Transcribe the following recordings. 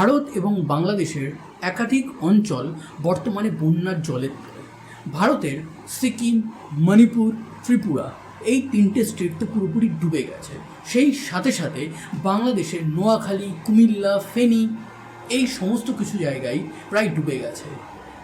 ভারত এবং বাংলাদেশের একাধিক অঞ্চল বর্তমানে বন্যার জলে ভারতের সিকিম, মণিপুর, ত্রিপুরা এই তিনটে স্টেট তো পুরোপুরি ডুবে গেছে। সেই সাথে সাথে বাংলাদেশের নোয়াখালী, কুমিল্লা, ফেনী এই সমস্ত কিছু জায়গায় প্রায় ডুবে গেছে।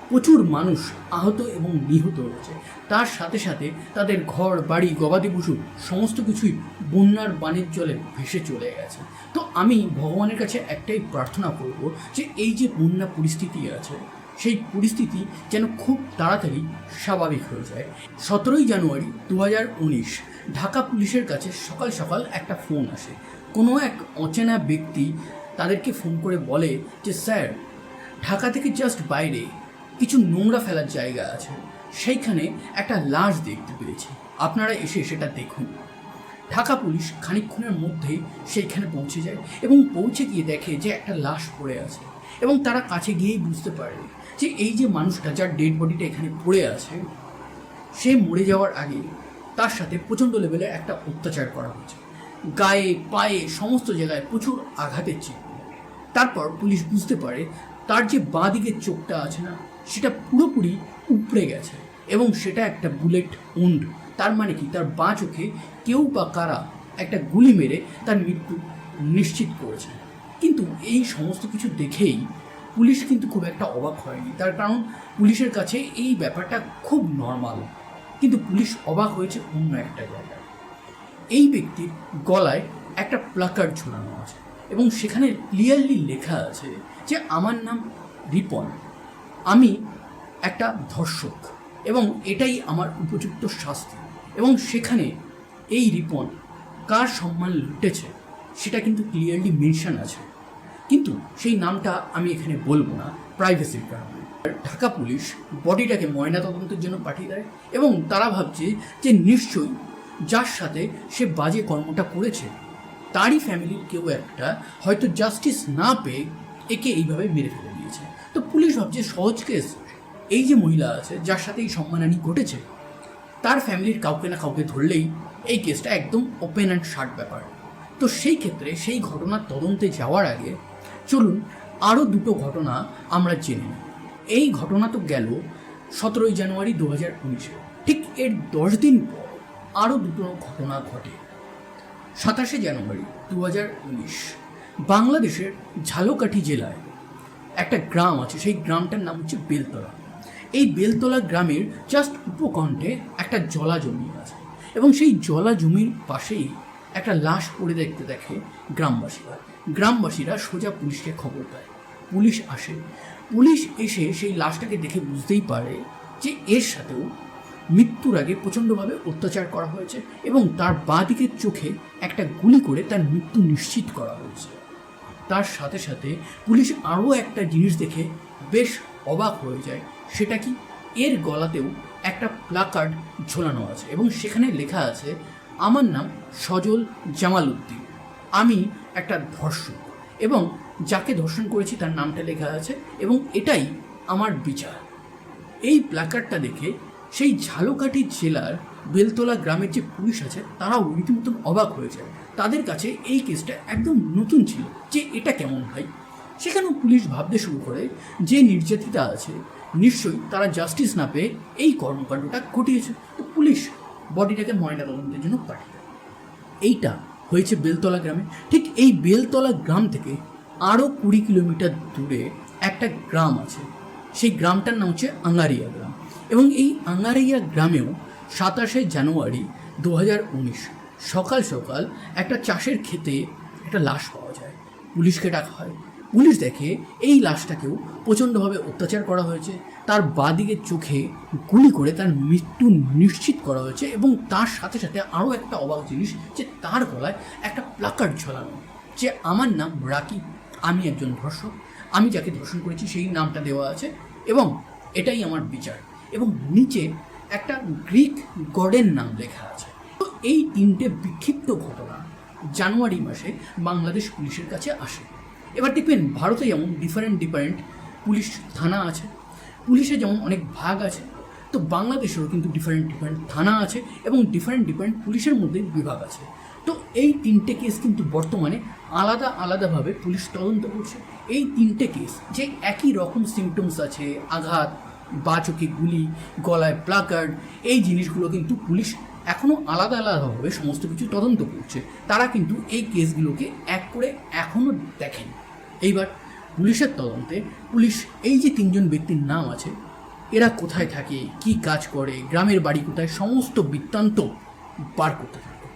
প্রচুর মানুষ আহত এবং নিহত হয়েছে। তার সাথে সাথে তাদের ঘর, বাড়ি, গবাদি পশু সমস্ত কিছুই বন্যার বাণের জলে ভেসে চলে গেছে। তো আমি ভগবানের কাছে একটাই প্রার্থনা করব যে এই যে বন্যা পরিস্থিতি আছে, সেই পরিস্থিতি যেন খুব তাড়াতাড়ি স্বাভাবিক হয়ে যায়। সতেরোই জানুয়ারি দু উনিশ ঢাকা পুলিশের কাছে সকাল সকাল একটা ফোন আসে। কোনো এক অচেনা ব্যক্তি তাদেরকে ফোন করে বলে যে, স্যার, ঢাকা থেকে জাস্ট বাইরে কিছু নোংরা ফেলার জায়গা আছে। সেইখানে একটা লাশ দেখতে পেয়েছি। আপনারা এসে সেটা দেখুন। ঢাকা পুলিশ খানিকক্ষণের মধ্যেই সেইখানে পৌঁছে যায় এবং পৌঁছে গিয়ে দেখে যে একটা লাশ পড়ে আছে এবং তারা কাছে গিয়েই বুঝতে পারে যে এই যে মানুষটা যার ডেড বডিটা এখানে পড়ে আছে, সে মরে যাওয়ার আগে তার সাথে প্রচণ্ড লেভেলে একটা অত্যাচার করা হয়েছে। গায়ে, পায়ে, সমস্ত জায়গায় প্রচুর আঘাতের চিহ্ন। তারপর পুলিশ বুঝতে পারে তার যে বাঁ দিকের চোখটা আছে না সেটা পুরোপুরি উপড়ে গেছে এবং সেটা একটা বুলেট উন্ড। তার মানে কি? তার বাঁ চোখে কেউ বা কারা একটা গুলি মেরে তার মৃত্যু নিশ্চিত করেছে। কিন্তু এই সমস্ত কিছু দেখেই পুলিশ কিন্তু খুব একটা অবাক হয়নি। তার কারণ পুলিশের কাছে এই ব্যাপারটা খুব নর্মাল কিন্তু পুলিশ অবাক হয়েছে অন্য একটা জায়গায়। এই ব্যক্তির গলায় একটা প্লাকার্ড ঝুলানো আছে এবং সেখানে ক্লিয়ারলি লেখা আছে যে, আমার নাম রিপন। আমি একটা ধর্ষক এবং এটাই আমার উপযুক্ত শাস্তি। এবং সেখানে এই রিপন কার সম্মান লুটেছে সেটা কিন্তু ক্লিয়ারলি মেনশন আছে। কিন্তু সেই নামটা আমি এখানে বলব না প্রাইভেসির কারণে। ঢাকা পুলিশ বডিটাকে ময়নাতদন্তের জন্য পাঠিয়ে দেয় এবং তারা ভাবছে যে নিশ্চয়ই যার সাথে সে বাজে কর্মটা করেছে, তারই ফ্যামিলির কেউ একটা হয়তো জাস্টিস না পেয়ে একে এইভাবে মেরে ফেলে তো পুলিশ ভাবছে, সহজ কেস এই যে মহিলা আছে, যার সাথে এই সম্মানহানি ঘটেছে, তার ফ্যামিলির কাউকে না কাউকে ধরলেই এই কেসটা একদম ওপেন অ্যান্ড শার্ট ব্যাপার। তো সেই ক্ষেত্রে সেই ঘটনার তদন্তে যাওয়ার আগে চলুন আরও দুটো ঘটনা আমরা জেনে নিই। এই ঘটনা তো গেল সতেরোই জানুয়ারি দু হাজার উনিশে। ঠিক এর দশ দিন পর আরও দুটো ঘটনা ঘটে। সাতাশে জানুয়ারি দু হাজার উনিশ, বাংলাদেশের ঝালকাঠি জেলায় একটা গ্রাম আছে, সেই গ্রামটার নাম হচ্ছে বেলতলা। এই বেলতলা গ্রামের জাস্ট উপকণ্ঠে একটা জলা জমি আছে এবং সেই জলা জমির পাশেই একটা লাশ পড়ে দেখতে দেখে গ্রামবাসীরা। গ্রামবাসীরা সোজা পুলিশকে খবর দেয়। পুলিশ আসে। পুলিশ এসে সেই লাশটাকে দেখে বুঝতেই পারে যে এর সাথেও মৃত্যুর আগে প্রচণ্ডভাবে অত্যাচার করা হয়েছে এবং তার বাঁ দিকের চোখে একটা গুলি করে তার মৃত্যু নিশ্চিত করা হয়েছে। তার সাথে সাথে পুলিশ আরও একটা জিনিস দেখে বেশ অবাক হয়ে যায়। সেটা কি? এর গলাতেও একটা প্লাকার্ড ঝোলানো আছে এবং সেখানে লেখা আছে, আমার নাম সজল জামাল উদ্দিন আমি একটা ধর্ষক এবং যাকে ধর্ষণ করেছি তার নামটা লেখা আছে এবং এটাই আমার বিচার। এই প্ল্যাকার্ডটা দেখে সেই ঝালকাঠি জেলার বেলতলা গ্রামের যে পুলিশ আছে, তারাও রীতিমতো অবাক হয়ে যায় তাদের কাছে এই কেসটা একদম নতুন ছিল যে এটা কেমন হয় সেখানেও পুলিশ ভাবতে শুরু করে যে নির্যাতিতা আছে, নিশ্চয়ই তারা জাস্টিস না পেয়ে এই কর্মকাণ্ডটা ঘটিয়েছে। তো পুলিশ বডিটাকে ময়নাতদন্তের জন্য পাঠিয়ে এইটা হয়েছে বেলতলা গ্রামে। ঠিক এই বেলতলা গ্রাম থেকে আরও কুড়ি কিলোমিটার দূরে একটা গ্রাম আছে। সেই গ্রামটার নাম হচ্ছে আঙ্গারিয়া গ্রাম। এবং এই আঙ্গারিয়া গ্রামেও সাতাশে জানুয়ারি দু হাজার উনিশ। সকাল সকাল একটা চাষের ক্ষেতে একটা লাশ পাওয়া যায়। পুলিশকে ডাকা হয়। পুলিশ দেখে এই লাশটাকেও প্রচণ্ডভাবে অত্যাচার করা হয়েছে। তার বাদিকের চোখে গুলি করে তার মৃত্যু নিশ্চিত করা হয়েছে এবং তার সাথে সাথে আরও একটা অবাক জিনিস যে তার গলায় একটা প্লাকার্ড ঝোলানো। যে আমার নাম রাকি আমি একজন ধর্ষক, আমি যাকে ধর্ষণ করেছি সেই নামটা দেওয়া আছে এবং এটাই আমার বিচার। এবং নিচে একটা গ্রিক গডের নাম লেখা আছে। তো এই তিনটে বিক্ষিপ্ত ঘটনা জানুয়ারি মাসে বাংলাদেশ পুলিশের কাছে আসে। এবার দেখবেন ভারতে যেমন ডিফারেন্ট ডিফারেন্ট পুলিশ থানা আছে, পুলিশে যেমন অনেক ভাগ আছে, তো বাংলাদেশেরও কিন্তু ডিফারেন্ট ডিফারেন্ট থানা আছে এবং ডিফারেন্ট ডিফারেন্ট পুলিশের মধ্যে বিভাগ আছে। তো এই তিনটে কেস কিন্তু বর্তমানে আলাদা, আলাদাভাবে পুলিশ তদন্ত করছে। এই তিনটে কেস যে একই রকম সিমটমস আছে, আঘাত বা চোখে গুলি, গলায় প্লাকার্ড এই জিনিসগুলো কিন্তু পুলিশ এখনও আলাদা আলাদাভাবে সমস্ত কিছু তদন্ত করছে। তারা কিন্তু এই কেসগুলোকে এক করে এখনও দেখেন। এইবার পুলিশের তদন্তে পুলিশ এই যে তিনজন ব্যক্তির নাম আছে, এরা কোথায় থাকে, কি কাজ করে, গ্রামের বাড়ি কোথায়, সমস্ত বৃত্তান্ত বার করতে থাকে।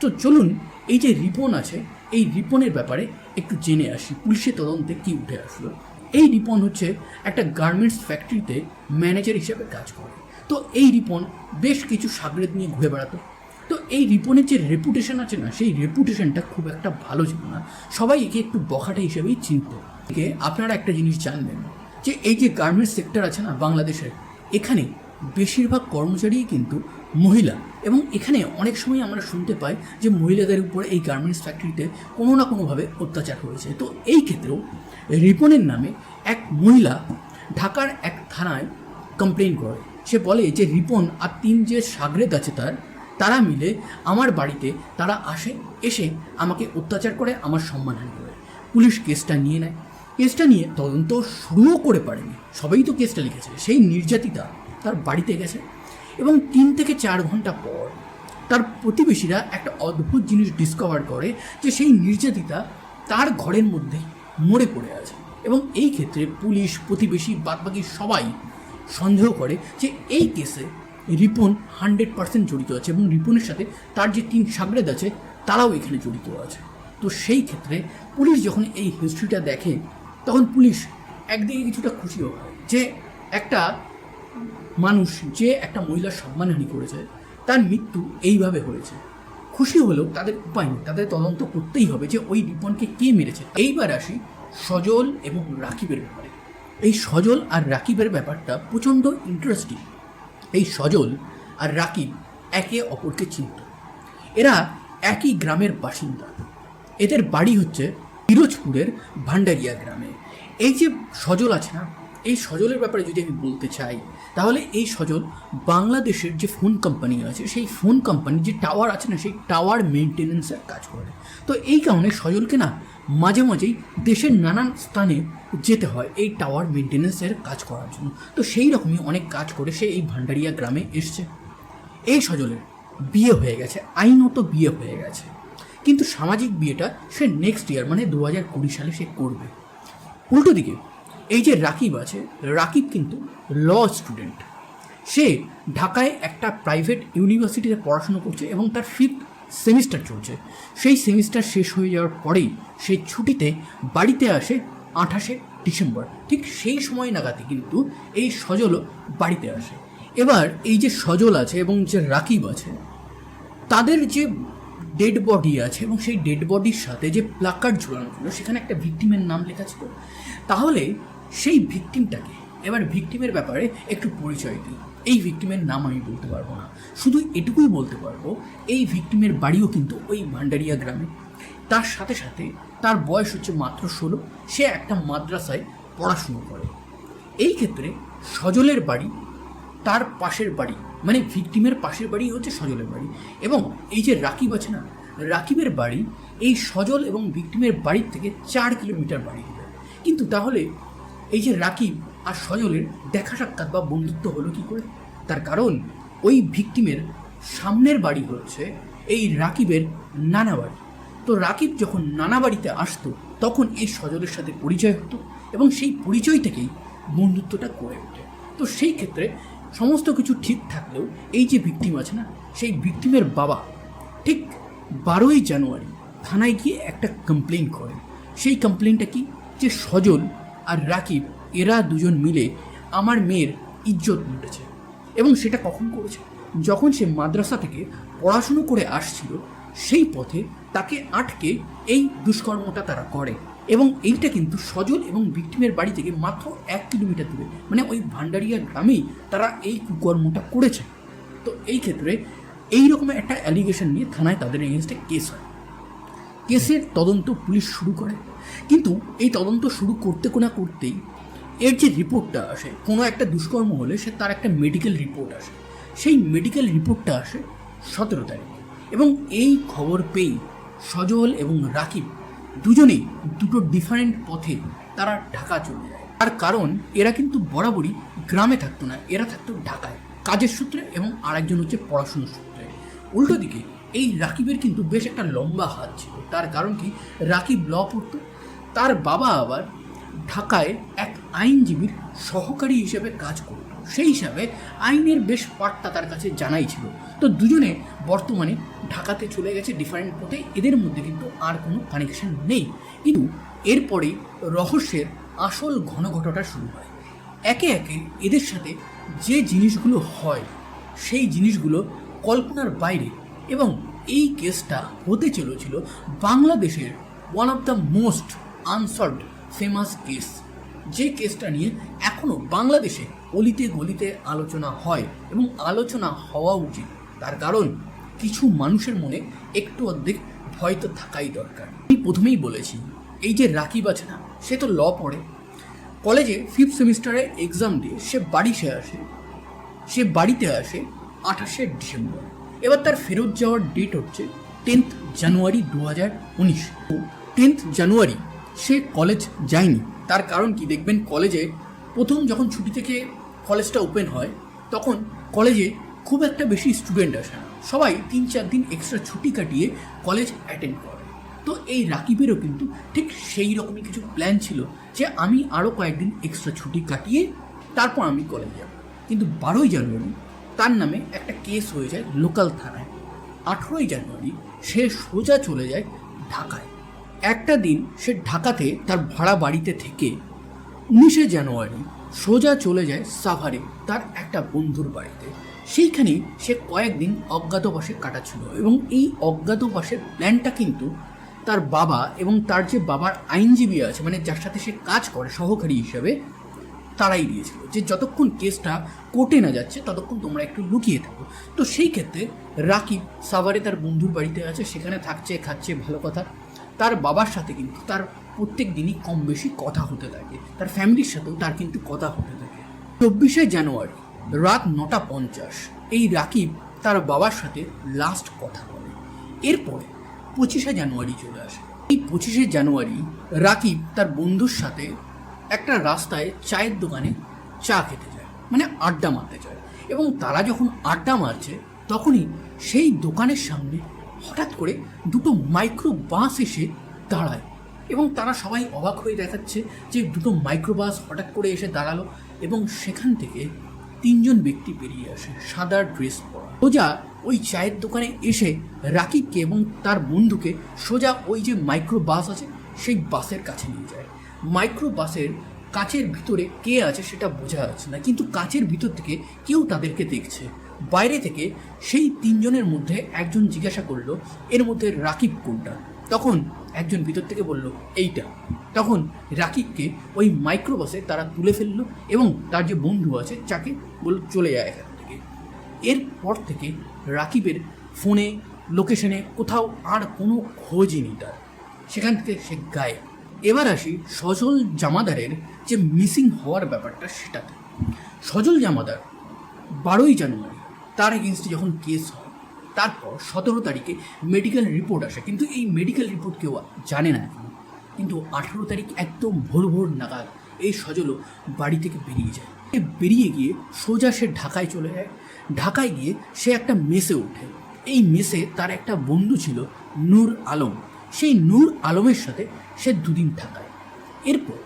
তো চলুন, এই যে রিপন আছে, এই রিপনের ব্যাপারে একটু জেনে আসি, পুলিশের তদন্তে কি উঠে আসলো। এই রিপন হচ্ছে একটা গার্মেন্টস ফ্যাক্টরিতে ম্যানেজার হিসেবে কাজ করে। তো এই রিপন বেশ কিছু সাগরেদ নিয়ে ঘুরে বেড়াতো। তো এই রিপনের যে রেপুটেশন আছে না, সেই রেপুটেশনটা খুব একটা ভালো ছিল না। সবাই একে একটু বখাটে হিসেবেই চিনত। একে আপনারা একটা জিনিস জানবেন, যে এই যে গার্মেন্টস সেক্টর আছে না, বাংলাদেশের, এখানে বেশিরভাগ কর্মচারীই কিন্তু মহিলা। এবং এখানে অনেক সময় আমরা শুনতে পাই যে মহিলাদের উপরে এই গার্মেন্টস ফ্যাক্টরিতে কোনো না কোনোভাবে অত্যাচার হয়েছে। তো এই ক্ষেত্রেও রিপনের নামে এক মহিলা ঢাকার এক থানায় কমপ্লেন করে। সে বলে যে রিপন আর তিন যে সাগরেদ আছে তার, তারা মিলে আমার বাড়িতে তারা আসে, এসে আমাকে অত্যাচার করে, আমার সম্মানহানি করে। পুলিশ কেসটা নিয়ে নেয়। কেসটা নিয়ে তদন্ত শুরুও করে পারেনি। সবাই তো কেসটা লিখেছে। সেই নির্যাতিতা তার বাড়িতে গেছে। এবং তিন থেকে চার ঘণ্টা পর তার প্রতিবেশীরা একটা অদ্ভুত জিনিস ডিসকভার করে যে সেই নির্যাতিতা তার ঘরের মধ্যে মরে পড়ে আছে। এবং এই ক্ষেত্রে পুলিশ, প্রতিবেশী, বাদবাকি সবাই সন্দেহ করে যে এই কেসে রিপন হান্ড্রেড পার্সেন্ট জড়িত আছে এবং রিপনের সাথে তার যে তিন সাগরেদ আছে, তারাও এখানে জড়িত আছে। তো সেই ক্ষেত্রে পুলিশ যখন এই হিস্ট্রিটা দেখে, তখন পুলিশ একদিকে কিছুটা খুশিও হয় যে একটা মানুষ যে একটা মহিলার সম্মানহানি করেছে, তার মৃত্যু এইভাবে হয়েছে। খুশি হলেও তাদের উপায় নেই, তাদের তদন্ত করতেই হবে যে ওই রিপনকে কে মেরেছে। এইবার আসি সজল এবং রাকিবের ব্যাপারে। এই সজল আর রাকিবের ব্যাপারটা প্রচণ্ড ইন্টারেস্টিং এই সজল আর রাকিব একে অপরকে চিনত। এরা একই গ্রামের বাসিন্দা। এদের বাড়ি হচ্ছে পিরোজপুরের ভান্ডারিয়া গ্রামে। এই যে সজল আছে না, এই সজলের ব্যাপারে যদি আমি বলতে চাই তাহলে এই সজল বাংলাদেশের যে ফোন কোম্পানি আছে, সেই ফোন কোম্পানির যে টাওয়ার আছে না, সেই টাওয়ার মেনটেনেন্সের কাজ করে। তো এই কারণে সজলকে না মাঝে মাঝেই দেশের নানান স্থানে যেতে হয় এই টাওয়ার মেনটেনেন্সের কাজ করার জন্য। তো সেই রকমই অনেক কাজ করে সে এই ভান্ডারিয়া গ্রামে এসছে। এই সজলের বিয়ে হয়ে গেছে, আইনত বিয়ে হয়ে গেছে। কিন্তু সামাজিক বিয়েটা সে নেক্সট ইয়ার মানে দু হাজার কুড়ি সালে সে করবে। উল্টো দিকে এই যে রাকিব আছে, রাকিব কিন্তু ল স্টুডেন্ট সে ঢাকায় একটা প্রাইভেট ইউনিভার্সিটিতে পড়াশোনা করছে এবং তার ফিফথ সেমিস্টার চলছে। সেই সেমিস্টার শেষ হয়ে যাওয়ার পরেই সে ছুটিতে বাড়িতে আসে আঠাশে ডিসেম্বর। ঠিক সেই সময় নাগাদই কিন্তু এই সজলও বাড়িতে আসে। এবার এই যে সজল আছে এবং যে রাকিব আছে, তাদের যে ডেড বডি আছে এবং সেই ডেড বডির সাথে যে প্লাকার্ড ঝোলানো ছিল, সেখানে একটা ভিকটিমের নাম লেখা ছিল। তাহলে সেই ভিকটিমটাকে এবার ভিকটিমের ব্যাপারে একটু পরিচয় দিই এই ভিকটিমের নাম আমি বলতে পারব না। শুধু এটুকুই বলতে পারব, এই ভিকটিমের বাড়িও কিন্তু ওই ভান্ডারিয়া গ্রামে। তার সাথে সাথে তার বয়স হচ্ছে মাত্র ষোলো, সে একটা মাদ্রাসায় পড়াশুনো করে। এই ক্ষেত্রে সজলের বাড়ি, তার পাশের বাড়ি মানে ভিকটিমের পাশের বাড়ি হচ্ছে সজলের বাড়ি। এবং এই যে রাকিব আছে না, রাকিবের বাড়ি এই সজল এবং ভিকটিমের বাড়ির থেকে চার কিলোমিটার বাড়ি কিন্তু তাহলে এই যে রাকিব আর সজলের দেখা সাক্ষাৎ বা বন্ধুত্ব হলো কি করে? তার কারণ, ওই ভিকটিমের সামনের বাড়ি হচ্ছে এই রাকিবের নানা বাড়ি। তো রাকিব যখন নানা বাড়িতে আসতো, তখন এই সজলের সাথে পরিচয় হতো এবং সেই পরিচয় থেকেই বন্ধুত্বটা গড়ে ওঠে। তো সেই ক্ষেত্রে সমস্ত কিছু ঠিক থাকলেও এই যে ভিকটিম আছে না, সেই ভিকটিমের বাবা ঠিক বারোই জানুয়ারি থানায় গিয়ে একটা কমপ্লেন করে। সেই কমপ্লেনটা কি? যে সজল আর রাকিব, এরা দুজন মিলে আমার মেয়ের ইজ্জত লুটেছে এবং সেটা কখন করেছে? যখন সে মাদ্রাসা থেকে পড়াশুনো করে আসছিল, সেই পথে তাকে আটকে এই দুষ্কর্মটা তারা করে এবং এইটা কিন্তু সজল এবং ভিকটিমের বাড়ি থেকে মাত্র এক কিলোমিটার দূরে মানে ওই ভান্ডারিয়া গ্রামেই তারা এই কুকর্মটা করেছে। তো এই ক্ষেত্রে এই রকমের একটা অ্যালিগেশন নিয়ে থানায় তাদের এগেনস্টে কেস হয়। কেসের তদন্ত পুলিশ শুরু করে। কিন্তু এই তদন্ত শুরু করতে না করতেই এর যে রিপোর্টটা আসে, কোনো একটা দুষ্কর্ম হলে সে তার একটা মেডিকেল রিপোর্ট আসে। সেই মেডিকেল রিপোর্টটা আসে সতেরো তারিখ এবং এই খবর পেয়েই সজল এবং রাকিব দুজনেই দুটো ডিফারেন্ট পথে তারা ঢাকা চলে যায়। তার কারণ, এরা কিন্তু বরাবরই গ্রামে থাকতো না, এরা থাকতো ঢাকায়। কাজের সূত্রে এবং আরেকজন হচ্ছে পড়াশুনোর সূত্রে। উল্টো দিকে এই রাকিবের কিন্তু বেশ একটা লম্বা হাত ছিল। তার কারণ কি? রাকিব ল পড়তো। তার বাবা আবার ঢাকায় এক আইনজীবীর সহকারী হিসেবে কাজ করত। সেই হিসাবে আইনের বেশ পাঠটা তার কাছে জানাই ছিল। তো দুজনে বর্তমানে ঢাকাতে চলে গেছে ডিফারেন্ট পথে। এদের মধ্যে কিন্তু আর কোনো কানেকশন নেই। কিন্তু এরপরেই রহস্যের আসল ঘন শুরু হয়। একে একে এদের সাথে যে জিনিসগুলো হয়, সেই জিনিসগুলো কল্পনার বাইরে এবং এই কেসটা হতে চলেছিল বাংলাদেশের one of the most unsolved famous case যে কেসটা নিয়ে এখনও বাংলাদেশে অলিতে গলিতে আলোচনা হয় এবং আলোচনা হওয়া উচিত। তার কারণ, কিছু মানুষের মনে একটু অর্ধেক ভয় তো থাকাই দরকার। আমি প্রথমেই বলেছি, এই যে রাকিব আছে না, সে তো ল পড়ে। কলেজে ফিফথ সেমিস্টারে এক্সাম দিয়ে সে বাড়ি সে আসে। সে বাড়িতে আসে আঠাশে ডিসেম্বর। এবার তার ফেরত যাওয়ার ডেট হচ্ছে টেন্থ জানুয়ারি দু হাজার উনিশ। টেন্থ জানুয়ারি সে কলেজ যায়নি। তার কারণ কি দেখবেন কলেজে প্রথম যখন ছুটি থেকে কলেজটা ওপেন হয়, তখন কলেজে খুব একটা বেশি স্টুডেন্ট আসে না। সবাই তিন চার দিন এক্সট্রা ছুটি কাটিয়ে কলেজ অ্যাটেন্ড করে। তো এই রাকিবেরও কিন্তু ঠিক সেই রকমই কিছু প্ল্যান ছিল যে আমি আরও কয়েকদিন এক্সট্রা ছুটি কাটিয়ে তারপর আমি কলেজ যাব। কিন্তু বারোই জানুয়ারি তার নামে একটা কেস হয়ে যায় লোকাল থানায়। আঠেরোই জানুয়ারি সে সোজা চলে যায় ঢাকায়। একটা দিন সে ঢাকাতে তার ভাড়া বাড়িতে থেকে উনিশে জানুয়ারি সোজা চলে যায় সাভারে তার একটা বন্ধুর বাড়িতে। সেইখানেই সে কয়েকদিন অজ্ঞাতবাসে কাটাচ্ছিল এবং এই অজ্ঞাতবাসের প্ল্যানটা কিন্তু তার বাবা এবং তার যে বাবার আইনজীবী আছে মানে যার সাথে সে কাজ করে, সহকারী হিসেবে তারাই দিয়েছিল। যে যতক্ষণ কেসটা কোর্টে না যাচ্ছে, ততক্ষণ তোমরা একটু লুকিয়ে থাকো। তো সেই ক্ষেত্রে রাকিব সাভারে তার বন্ধুর বাড়িতে আছে, সেখানে থাকছে, খাচ্ছে, ভালো কথা। তার বাবার সাথে কিন্তু তার প্রত্যেক দিনই কম বেশি কথা হতে থাকে। তার ফ্যামিলির সাথেও তার কিন্তু কথা হতে থাকে। চব্বিশে জানুয়ারি, রাত নটা পঞ্চাশ, এই রাকিব তার বাবার সাথে লাস্ট কথা বলে। এরপরে পঁচিশে জানুয়ারি চলে আসে। এই পঁচিশে জানুয়ারি রাকিব তার বন্ধুর সাথে একটা রাস্তায় চায়ের দোকানে চা খেতে যায় মানে আড্ডা মারতে যায়। এবং তারা যখন আড্ডা মারছে, তখনই সেই দোকানের সামনে হঠাৎ করে দুটো মাইক্রো বাস এসে দাঁড়ায়। এবং তারা সবাই অবাক হয়ে দেখাচ্ছে যে দুটো মাইক্রো বাস হঠাৎ করে এসে দাঁড়াল এবং সেখান থেকে তিনজন ব্যক্তি বেরিয়ে আসে, সাদা ড্রেস পরা। সোজা ওই চায়ের দোকানে এসে রাকিবকে এবং তার বন্ধুকে সোজা ওই যে মাইক্রো বাস আছে, সেই বাসের কাছে নিয়ে যায়। মাইক্রো বাসের কাচের ভিতরে কে আছে সেটা বোঝা যাচ্ছে না। কিন্তু কাচের ভিতর থেকে কেউ তাদেরকে দেখছে। বাইরে থেকে সেই তিনজনের মধ্যে একজন জিজ্ঞাসা করল, এর মধ্যে রাকিব কোনটা? তখন একজন ভিতর থেকে বলল, এইটা। তখন রাকিবকে ওই মাইক্রোবাসে তারা তুলে ফেলল এবং তার যে বন্ধু আছে যাকে বল, চলে যায় এখান থেকে। এরপর থেকে রাকিবের ফোনে, লোকেশনে কোথাও আর কোনো খোঁজই নেই তার। সেখান থেকে সে গায়েব। এবার আসি সজল জামাদারের যে মিসিং হওয়ার ব্যাপারটা সেটাতে। সজল জামাদার বারোই জানুয়ারি, তার এগেনস্টে যখন কেস হয়, তারপর সতেরো তারিখে মেডিকেল রিপোর্ট আসে। কিন্তু এই মেডিকেল রিপোর্ট কেউ জানে না এখন। কিন্তু আঠেরো তারিখ একদম ভোর ভোর নাগাদ এই সজলও বাড়ি থেকে বেরিয়ে যায়। বেরিয়ে গিয়ে সোজা সে ঢাকায় চলে যায়। ঢাকায় গিয়ে সে একটা মেসে ওঠে। এই মেসে তার একটা বন্ধু ছিল নূর আলম। সেই নূর আলমের সাথে সে দুদিন থাকায়। এরপর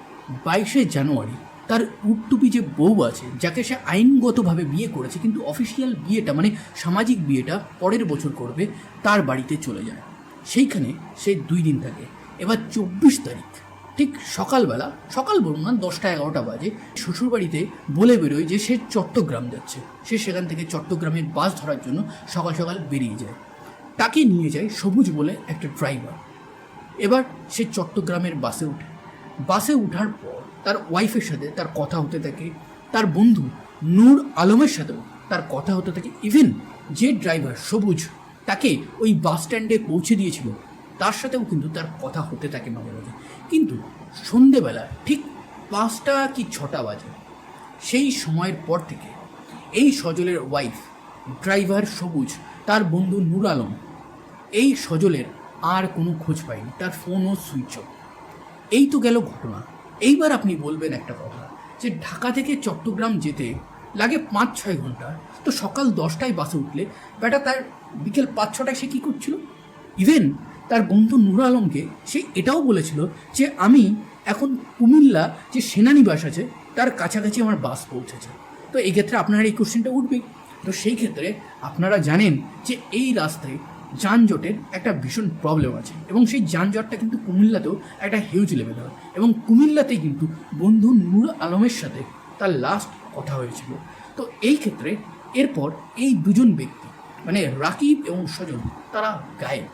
বাইশে জানুয়ারি তার উটটুপি যে বউ আছে, যাকে সে আইনগতভাবে বিয়ে করেছে, কিন্তু অফিসিয়াল বিয়েটা মানে সামাজিক বিয়েটা পরের বছর করবে, তার বাড়িতে চলে যায়। সেইখানে সে দুই দিন থাকে। এবার চব্বিশ তারিখ, ঠিক সকালবেলা, সকাল বলুন না, দশটা এগারোটা বাজে, শ্বশুরবাড়িতে বলে বেরোয় যে সে চট্টগ্রাম যাচ্ছে। সে সেখান থেকে চট্টগ্রামের বাস ধরার জন্য সকাল সকাল বেরিয়ে যায়। তাকে নিয়ে যায় সবুজ বলে একটা ড্রাইভার। এবার সে চট্টগ্রামের বাসে ওঠে বাসে ওঠার পর তার ওয়াইফের সাথে তার কথা হতে থাকে, তার বন্ধু নূর আলমের সাথেও তার কথা হতে থাকে। ইভেন যে ড্রাইভার সবুজ, তাকে ওই বাস স্ট্যান্ডে পৌঁছে দিয়েছিল, তার সাথেও কিন্তু তার কথা হতে থাকে মাঝে মাঝে। কিন্তু সন্ধেবেলা ঠিক পাঁচটা কি ছটা বাজে। সেই সময়ের পর থেকে এই সজলের ওয়াইফ ড্রাইভার সবুজ, তার বন্ধু নূর আলম, এই সজলের আর কোনো খোঁজ পাইনি। তার ফোনও সুইচ অফ এই তো গেল ঘটনা। এইবার আপনি বলবেন একটা কথা, যে ঢাকা থেকে চট্টগ্রাম যেতে লাগে পাঁচ ছয় ঘণ্টা। তো সকাল দশটায় বাসে উঠলে বেটা তার বিকেল পাঁচ ছটায় সে কী করছিল? ইভেন তার বন্ধু নুর আলমকে সে এটাও বলেছিল যে আমি এখন কুমিল্লা যে সেনানিবাস আছে, তার কাছাকাছি আমার বাস পৌঁছেছে। তো এই ক্ষেত্রে আপনার এই কোশ্চেনটা উঠবেই। তো সেই ক্ষেত্রে আপনারা জানেন যে এই রাস্তায় যানজটের একটা ভীষণ প্রবলেম আছে এবং সেই যানজটটা কিন্তু কুমিল্লাতেও একটা হিউজ লেভেল হয় এবং কুমিল্লাতেই কিন্তু বন্ধু নূর আলমের সাথে তার লাস্ট কথা হয়েছিল। তো এই ক্ষেত্রে এরপর এই দুজন ব্যক্তি মানে রাকিব এবং সজন তারা গায়েব।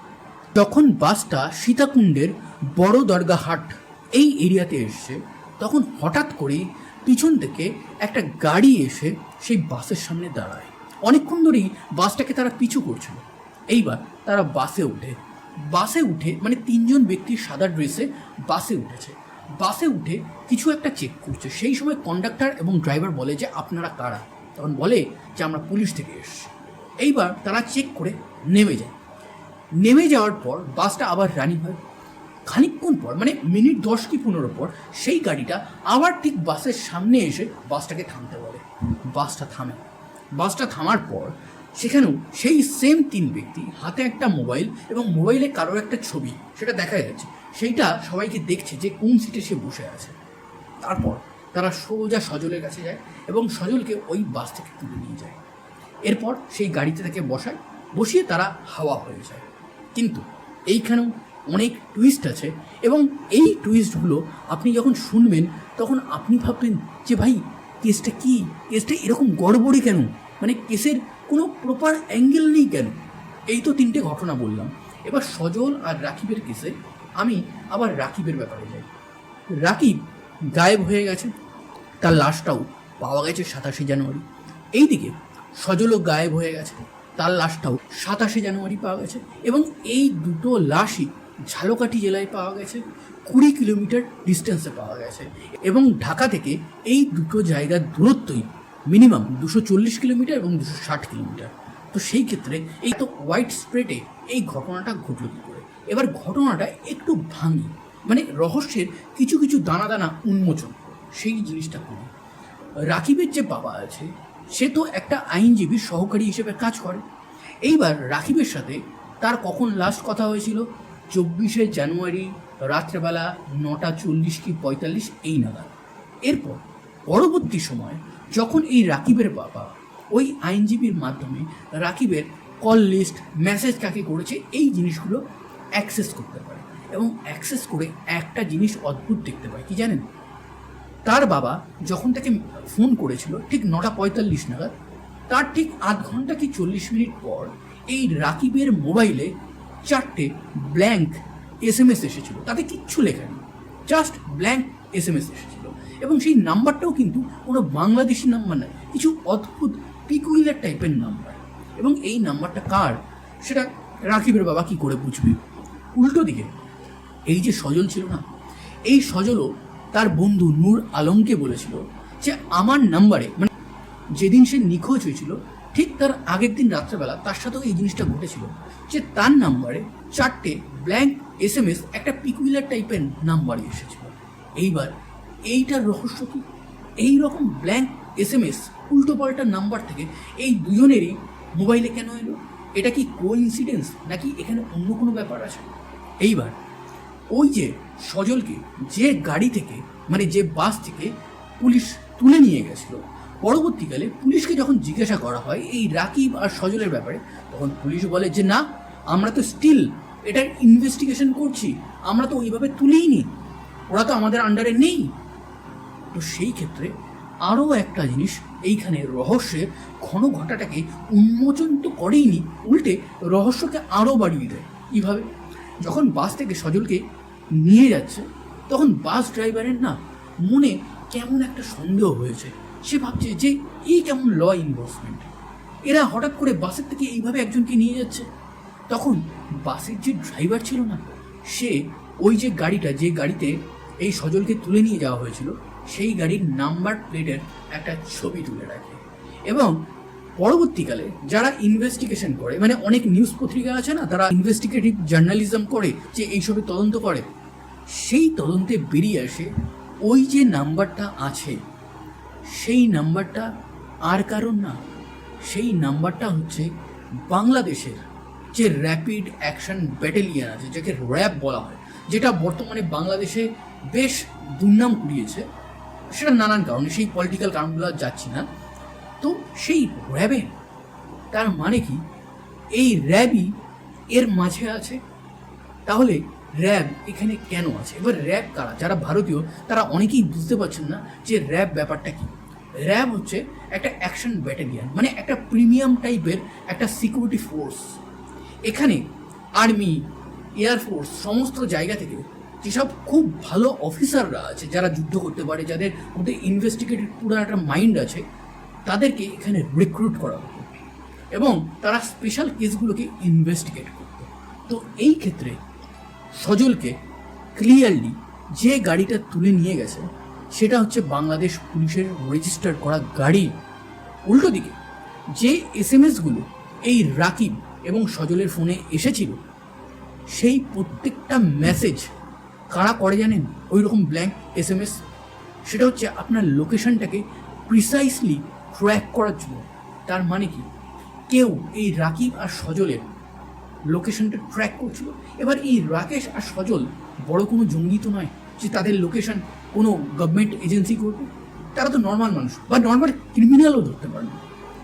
তখন বাসটা সীতাকুণ্ডের বড় দরগা হাট এই এরিয়াতে এসছে। তখন হঠাৎ করেই পিছন থেকে একটা গাড়ি এসে সেই বাসের সামনে দাঁড়ায়। অনেকক্ষণ ধরেই বাসটাকে তারা পিছু করছিল। এইবার তারা বাসে উঠে বাসে উঠে মানে তিনজন ব্যক্তি সাদা ড্রেসে বাসে উঠেছে। বাসে উঠে কিছু একটা চেক করছে। সেই সময় কন্ডাক্টর এবং ড্রাইভার বলে যে, আপনারা কারা? তখন বলে যে, আমরা পুলিশ থেকে এসেছি। এইবার তারা চেক করে নেমে যায়। নেমে যাওয়ার পর বাসটা আবার রানিং হয়। খানিকক্ষণ পর মানে মিনিট দশ কি পনেরো পর, সেই গাড়িটা আবার ঠিক বাসের সামনে এসে বাসটাকে থামতে বলে। বাসটা থামে। বাসটা থামার পর সেখানেও সেই সেম তিন ব্যক্তি, হাতে একটা মোবাইল এবং মোবাইলে কারোর একটা ছবি, সেটা দেখা যাচ্ছে। সেইটা সবাইকে দেখছে যে কোন সিটে সে বসে আছে। তারপর তারা সোজা সজলের কাছে যায় এবং সজলকে ওই বাস থেকে তুলে নিয়ে যায়। এরপর সেই গাড়িতে তাকে বসায়, বসিয়ে তারা হাওয়া হয়ে যায়। কিন্তু এইখানেও অনেক টুইস্ট আছে এবং এই টুইস্টগুলো আপনি যখন শুনবেন, তখন আপনি ভাববেন যে ভাই কেসটা কী? কেসটা এরকম গড়বড়ে কেন? মানে কেসের কোনো প্রপার অ্যাঙ্গেল নেই কেন? এই তো তিনটে ঘটনা বললাম। এবার সজল আর রাকিবের কেসে আমি আবার রাকিবের ব্যাপারে যাই। রাকিব গায়েব হয়ে গেছে, তার লাশটাও পাওয়া গেছে সাতাশে জানুয়ারি। এইদিকে সজলও গায়েব হয়ে গেছে, তার লাশটাও সাতাশে জানুয়ারি পাওয়া গেছে এবং এই দুটো লাশই ঝালকাঠি জেলায় পাওয়া গেছে, কুড়ি কিলোমিটার ডিস্টেন্সে পাওয়া গেছে এবং ঢাকা থেকে এই দুটো জায়গার দূরত্বই মিনিমাম দুশো চল্লিশ কিলোমিটার এবং দুশো ষাট কিলোমিটার। তো সেই ক্ষেত্রে এই তো হোয়াইট স্প্রেডে এই ঘটনাটা ঘটল কী করে? এবার ঘটনাটা একটু ভাঙি। মানে রহস্যের কিছু কিছু দানা দানা উন্মোচন সেই জিনিসটা করি। রাকিবের যে বাবা আছে, সে তো একটা আইনজীবী, সহকারী হিসেবে কাজ করে। এইবার রাকিবের সাথে তার কখন লাস্ট কথা হয়েছিল? চব্বিশে জানুয়ারি রাত্রেবেলা নটা চল্লিশ কি পঁয়তাল্লিশ? এই নাগাদ। এরপর পরবর্তী সময় যখন এই রাকিবের বাবা ওই আইনজীবীর মাধ্যমে রাকিবের কল লিস্ট মেসেজ কাকে করেছে, এই জিনিসগুলো অ্যাক্সেস করতে পারে এবং অ্যাক্সেস করে একটা জিনিস অদ্ভুত দেখতে পায়, কি জানেন? তার বাবা যখন তাকে ফোন করেছিল ঠিক নটা পঁয়তাল্লিশ নাগাদ, তার ঠিক আধ ঘণ্টা কি চল্লিশ মিনিট পর এই রাকিবের মোবাইলে চারটে ব্ল্যাঙ্ক এস এম এস এসেছিল, তাতে কিচ্ছু লেখা নেই just blank S M S এসেছিল এবং সেই নাম্বারটাও কিন্তু কোনো বাংলাদেশি নাম্বার নয়, কিছু অদ্ভুত পিকুইলার টাইপের নাম্বার। এবং এই নাম্বারটা কার? সেটা রাকিবের বাবা কি করে বুঝবে? উল্টো দিকে, এই যে সজল ছিল না, এই সজলও তার বন্ধু নূর আলমকে বলেছিল যে আমার নাম্বারে মানে যেদিন সে নিখোঁজ হয়েছিল, ঠিক তার আগের দিন রাত্রেবেলা তার সাথেও এই জিনিসটা ঘটেছিল যে তার নাম্বারে চারটে ব্ল্যাঙ্ক এস এম এস একটা পিকুইলার টাইপের নাম্বারে এসেছিল। এইবার এইটার রহস্য কি? এই রকম ব্ল্যাঙ্ক এস এম এস উল্টো পাল্টা নাম্বার থেকে এই দুজনেরই মোবাইলে কেন এলো? এটা কি কো ইনসিডেন্স নাকি এখানে অন্য কোনো ব্যাপার আছে? এইবার, ওই যে সজলকে যে গাড়ি থেকে মানে যে বাস থেকে পুলিশ তুলে নিয়ে গেছিল, পরবর্তীকালে পুলিশকে যখন জিজ্ঞাসা করা হয় এই রাকিব আর সজলের ব্যাপারে, তখন পুলিশ বলে যে, না, আমরা তো স্টিল এটার ইনভেস্টিগেশন করছি, আমরা তো ওইভাবে তুলেই নি ওরা তো আমাদের আন্ডারে নেই। তো সেই ক্ষেত্রে আরও একটা জিনিস, এইখানে রহস্যের ঘন ঘটাটাকে উন্মোচন তো করেইনি, উল্টে রহস্যকে আরও বাড়িয়ে দেয়। কীভাবে? যখন বাস থেকে সজলকে নিয়ে যাচ্ছে, তখন বাস ড্রাইভারের না মনে কেমন একটা সন্দেহ হয়েছে। সে ভাবছে যে, এই কেমন ল ইনভেস্টমেন্ট এরা হঠাৎ করে বাসের থেকে এইভাবে একজনকে নিয়ে যাচ্ছে। তখন বাসের যে ড্রাইভার ছিল না, সে ওই যে গাড়িটা, যে গাড়িতে এই সজলকে তুলে নিয়ে যাওয়া হয়েছিল সেই গাড়ির নাম্বার প্লেটের একটা ছবি তুলে রাখে। এবং পরবর্তীকালে যারা ইনভেস্টিগেশন করে মানে অনেক নিউজ পত্রিকা আছে না, তারা ইনভেস্টিগেটিভ জার্নালিজম করে, যে এইসবে তদন্ত করে, সেই তদন্তে বেরিয়ে আসে ওই যে নাম্বারটা আছে। সেই নাম্বারটা আর কারণ না। সেই নাম্বারটা হচ্ছে বাংলাদেশের যে র্যাপিড অ্যাকশন ব্যাটালিয়ান আছে, যাকে র্যাব বলা হয়, যেটা বর্তমানে বাংলাদেশে বেশ দুর্নাম কুড়িয়েছে। সেটা নানান কারণে, সেই পলিটিক্যাল কারণগুলো আর যাচ্ছি না। তো সেই র্যাবে, তার মানে কি? এই র্যাবই এর মাঝে আছে। তাহলে র্যাব এখানে কেন আছে? এবার র্যাব কারা? যারা ভারতীয়, তারা অনেকেই বুঝতে পারছেন না যে র্যাব ব্যাপারটা কি। র্যাব হচ্ছে একটা অ্যাকশন ব্যাটালিয়ান মানে একটা প্রিমিয়াম টাইপের একটা সিকিউরিটি ফোর্স এখানে আর্মি এয়ারফোর্স সমস্ত জায়গা থেকে যেসব খুব ভালো অফিসাররা আছে, যারা যুদ্ধ করতে পারে, যাদের মধ্যে ইনভেস্টিগেটিভ পুরো একটা মাইন্ড আছে, তাদেরকে এখানে রিক্রুট করা হতো। এবং তারা স্পেশাল কেসগুলোকে ইনভেস্টিগেট করত। তো এই ক্ষেত্রে সজলকে ক্লিয়ারলি যে গাড়িটা তুলে নিয়ে গেছে, সেটা হচ্ছে বাংলাদেশ পুলিশের রেজিস্টার করা গাড়ি। উল্টো দিকে, যে এস এম এসগুলো এই রাকিব এবং সজলের ফোনে এসেছিল, সেই প্রত্যেকটা মেসেজ কারা করে জানেন? ওই রকম ব্ল্যাঙ্ক এস এম এস সেটা হচ্ছে আপনার লোকেশনটাকে প্রিসাইসলি ট্র্যাক করার জন্য। তার মানে কি? কেউ এই রাকিব আর সজলের লোকেশনটা ট্র্যাক করছিল। এবার এই রাকেশ আর সজল বড় কোনো জঙ্গি তো নয় যে তাদের লোকেশন কোনো গভর্নমেন্ট এজেন্সি করবে। তারা তো নর্মাল মানুষ বা নর্মাল ক্রিমিনালও ধরতে পারে না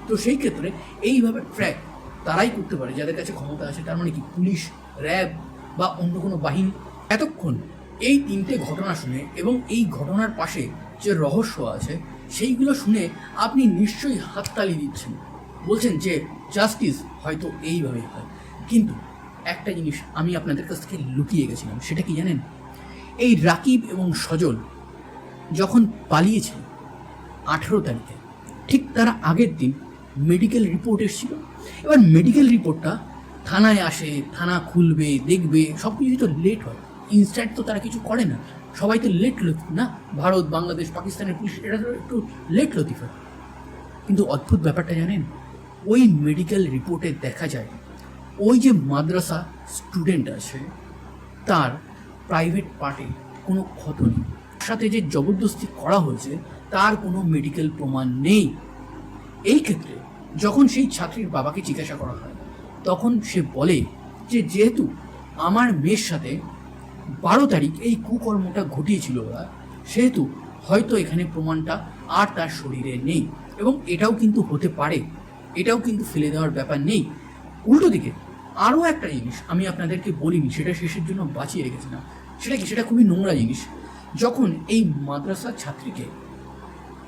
তো সেই ক্ষেত্রে এইভাবে ট্র্যাক তারাই করতে পারে, যাদের কাছে ক্ষমতা আছে। তার মানে কি? পুলিশ, র্যাব বা অন্য কোনো বাহিনী। এতক্ষণ এই তিনটে ঘটনা শুনে এবং এই ঘটনার পাশে যে রহস্য আছে, সেইগুলো শুনে আপনি নিশ্চয়ই হাততালি দিচ্ছেন। বলছেন যে জাস্টিস হয়তো এইভাবেই হয়। কিন্তু একটা জিনিস আমি আপনাদের কাছ থেকে লুকিয়ে গেছিলাম, সেটা কি জানেন? এই রাকিব এবং সজল যখন পালিয়েছিল আঠেরো তারিখে, ঠিক তার আগের দিন মেডিকেল রিপোর্ট এসেছিল। এবার মেডিকেল রিপোর্টটা থানায় আসে, থানা খুলবে, দেখবে সব কিছুই তো লেট হয়। ইনস্ট্যান্ট তো তারা কিছু করে না। সবাই তো লেট লতিফ, না? ভারত, বাংলাদেশ, পাকিস্তানের পুলিশ এটা তো একটু লেট লতিফ। কিন্তু অদ্ভুত ব্যাপারটা জানেন, ওই মেডিকেল রিপোর্টে দেখা যায়, ওই যে মাদ্রাসা স্টুডেন্ট আছে, তার প্রাইভেট পার্টে কোনো ক্ষত নেই। সাথে যে জবরদস্তি করা হয়েছে, তার কোনো মেডিকেল প্রমাণ নেই। এই ক্ষেত্রে যখন সেই ছাত্রীর বাবাকে জিজ্ঞাসা করা হয়, তখন সে বলে যে, যেহেতু আমার মেয়ের সাথে বারো তারিখ এই কুকর্মটা ঘটিয়েছিল ওরা। সেহেতু হয়তো এখানে প্রমাণটা আর তার শরীরে নেই এবং এটাও কিন্তু হতে পারে, এটাও কিন্তু ফেলে দেওয়ার ব্যাপার নেই। উল্টো দিকে আরও একটা জিনিস আমি আপনাদেরকে বলিনি, সেটা শেষের জন্য বাঁচিয়ে রেখেছিলাম। সেটা কি? সেটা খুবই নোংরা জিনিস। যখন এই মাদ্রাসার ছাত্রীকে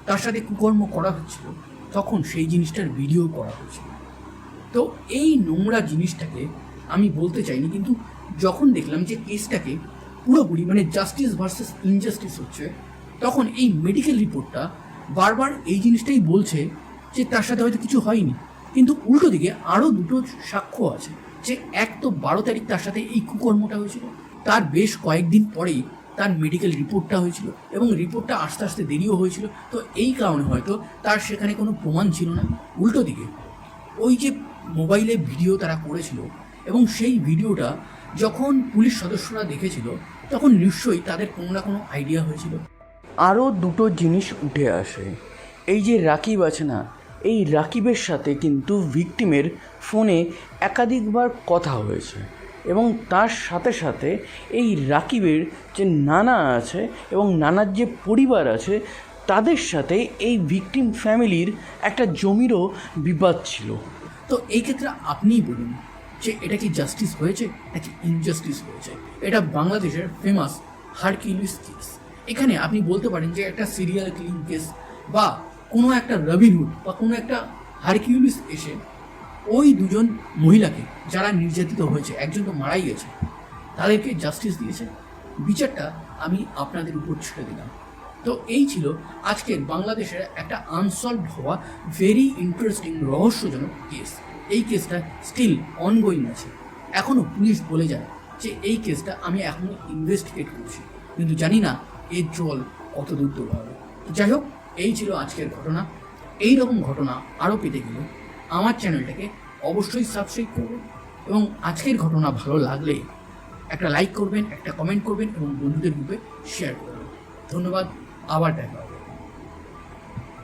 তার সাথে কুকর্ম করা হচ্ছিল, তখন সেই জিনিসটার ভিডিও করা হয়েছিল তো এই নোংরা জিনিসটাকে আমি বলতে চাইনি, কিন্তু যখন দেখলাম যে কেসটাকে পুরোপুরি মানে জাস্টিস ভার্সেস ইনজাস্টিস হচ্ছে, তখন এই মেডিকেল রিপোর্টটা বারবার এই জিনিসটাই বলছে যে তার সাথে হয়তো কিছু হয়নি। কিন্তু উল্টো দিকে আরও দুটো সাক্ষ্য আছে যে এক তো বারো তারিখ তার সাথে এই কুকর্মটা হয়েছিল, তার বেশ কয়েকদিন পরেই তার মেডিকেল রিপোর্টটা হয়েছিল এবং রিপোর্টটা আস্তে আস্তে দেরিও হয়েছিল। তো এই কারণে হয়তো তার সেখানে কোনো প্রমাণ ছিল না। উল্টো দিকে ওই যে মোবাইলে ভিডিও তারা করেছিল এবং সেই ভিডিওটা যখন পুলিশ সদস্যরা দেখেছিল তখন নিশ্চয়ই তাদের কোনো না কোনো আইডিয়া হয়েছিল। আরও দুটো জিনিস উঠে আসে। এই যে রাকিব আছে না এই রাকিবের সাথে কিন্তু ভিকটিমের ফোনে একাধিকবার কথা হয়েছে এবং তার সাথে সাথে এই রাকিবের যে নানা আছে এবং নানার যে পরিবার আছে তাদের সাথে এই ভিকটিম ফ্যামিলির একটা জমিরও বিবাদ ছিল। তো এই ক্ষেত্রে আপনিই বলুন যে এটা কি জাস্টিস হয়েছে? নাকি ইনজাস্টিস হয়েছে? এটা বাংলাদেশের ফেমাস হারকিউলিস কেস এখানে আপনি বলতে পারেন যে একটা সিরিয়াল কিলিং কেস বা কোনো একটা রবিনহুড বা কোনো একটা হারকিউলিস এসে ওই দুজন মহিলাকে যারা নির্যাতিত হয়েছে, একজন তো মারাই গেছে, তাদেরকে জাস্টিস দিয়েছে। বিচারটা আমি আপনাদের উপর ছেড়ে দিলাম। তো এই ছিল আজকের বাংলাদেশের একটা আনসলভড হওয়া ভেরি ইন্টারেস্টিং রহস্যজনক কেস এই কেসটা স্টিল অনগোয়িং আছে। এখনও পুলিশ বলে যায় যে এই কেসটা আমি এখনও ইনভেস্টিগেট করছি। কিন্তু জানি না এর জল কত দূর তোলা হবে যাই হোক, এই ছিল আজকের ঘটনা। এই রকম ঘটনা আরও পেতে গেলে আমার চ্যানেলটাকে অবশ্যই সাবস্ক্রাইব করবেন এবং আজকের ঘটনা ভালো লাগলে একটা লাইক করবেন, একটা কমেন্ট করবেন এবং বন্ধুদের গ্রুপে শেয়ার করবেন। ধন্যবাদ, আবার দেখা।